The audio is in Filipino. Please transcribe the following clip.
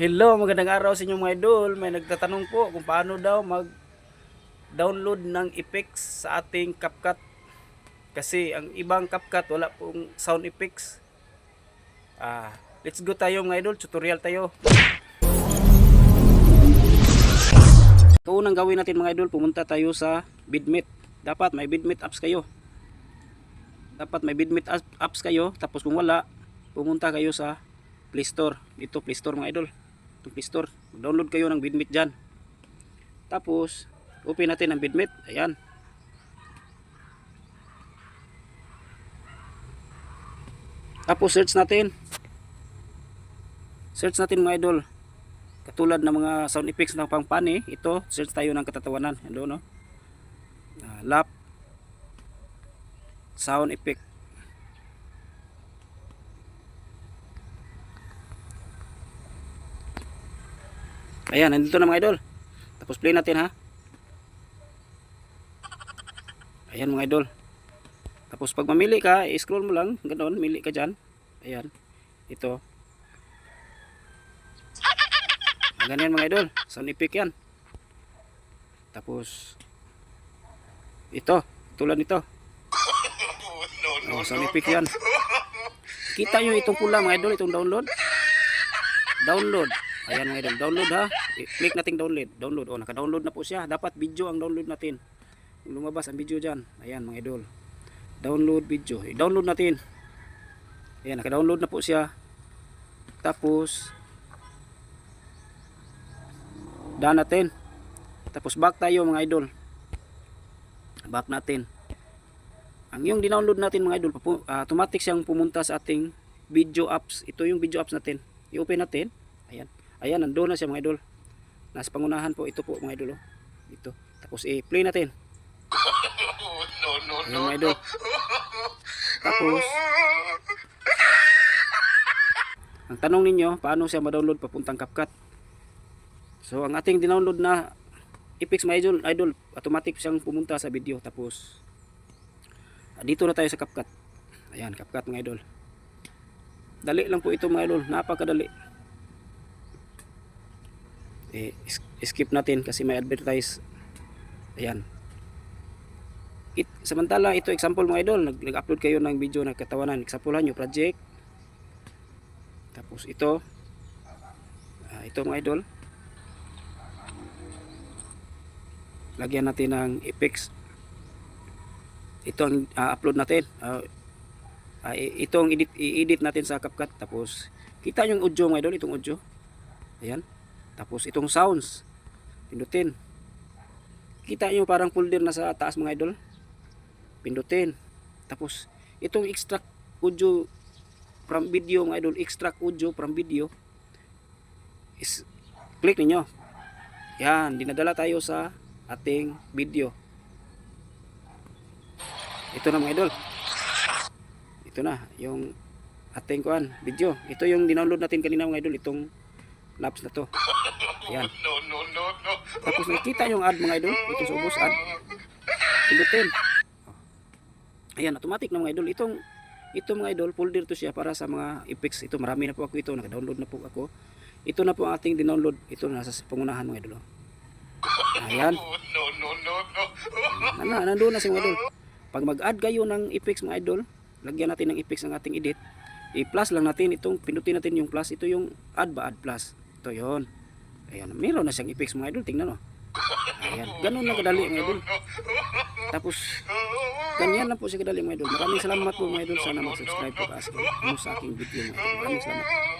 Hello, magandang araw sa inyo mga idol. May nagtatanong po kung paano daw mag-download ng effects sa ating CapCut. Kasi ang ibang CapCut wala pong sound effects. Ah, let's go tayo mga idol, tutorial tayo. So, unang gawin natin mga idol, pumunta tayo sa Bidmet. Dapat may Bidmet apps kayo. Dapat may Bidmet apps- kayo. Tapos kung wala, pumunta kayo sa Play Store. Dito Play Store mga idol. Itong Play. Download kayo ng Bidmet dyan. Tapos, open natin ang Bidmet. Ayan. Tapos search natin. Search natin mga idol. Katulad ng mga sound effects ng pangpani, ito, search tayo ng katatawanan. Ando, no? Ah, lap sound effect. Ayan, nandito na mga idol. Tapos play natin ha. Ayan mga idol. Tapos pag mamili ka, i-scroll mo lang, ganoon, mili ka dyan. Ayan, ito. Ah, Ganyan mga idol, sound effect yan. Tapos, ito, tulad nito. Oh, sound effect yan. Kita nyo itong pula mga idol, itong download. Download. Ayan mga idol, download ha. I-click nating download. Download. Oh, naka-download na po siya. Dapat video ang download natin. Lumabas ang video dyan. Ayan mga idol. Download video. I-download natin. Ayan, naka-download na po siya. Tapos, daan natin. Tapos back tayo mga idol. Back natin. Ang yung dinownload natin mga idol, ah, automatic siyang pumunta sa ating video apps. Ito yung video apps natin. I-open natin. Ayan. Ayan, nandoon na siya mga idol. Nasa pangunahan po ito po mga idol. Oh. Ito. Tapos i-play natin. Ayan mga idol. Tapos, ang tanong ninyo, paano siya ma-download papuntang CapCut? So, ang ating dinownload na Epix mga idol, idol, automatic siyang pumunta sa video. Tapos, dito na tayo sa CapCut. Ayan, CapCut mga idol. Dali lang po ito mga idol, napakadali. Eh, skip natin kasi may advertise. Ayan. It, samantala, ito example mga idol, nag, nag-upload kayo ng video na katawanan. Examplehan nyo, project. Tapos ito. Ah, ito mga idol. Lagyan natin ng effects. Ito ang ah, upload natin. Ah, ah, i- ito ang edit, i-edit natin sa CapCut. Tapos, kita yung audio mga idol, itong audio. Ayan. Tapos itong sounds. Pindutin. Kita nyo parang folder na sa taas mga idol. Pindutin. Tapos itong extract audio from video mga idol. Extract audio from video. Is, click ninyo. Yan. Dinadala tayo sa ating video. Ito na mga idol. Ito na. Yung ating kuan video. Ito yung dinownload natin kanina mga idol. Itong laps na to. Ayan. Tapos nakita yung ad mga idol. Ito sa ubos ad. Pindutin. Ayan, automatic na mga idol. Itong ito mga idol, folder to siya para sa mga effects. Ito marami na po ako ito. Naka-download na po ako. Ito na po ang ating dinownload. Ito na nasa pangunahan mga idol. oh. Ayan. Ano, nandoon na si mga idol. Pag mag-add kayo ng effects mga idol, lagyan natin ng effects ng ating edit. I-plus lang natin itong, pindutin natin yung plus. Ito yung add ba, add plus. Ito yon. Ayan, meron na siyang effects mga idol. Tingnan o. Ayan, ganun lang kadali mga idol. Tapos, ganyan lang po siya kadali mga idol. Maraming salamat po mga idol. Sana mag-subscribe po ka sa, aking video mga idol. Maraming salamat.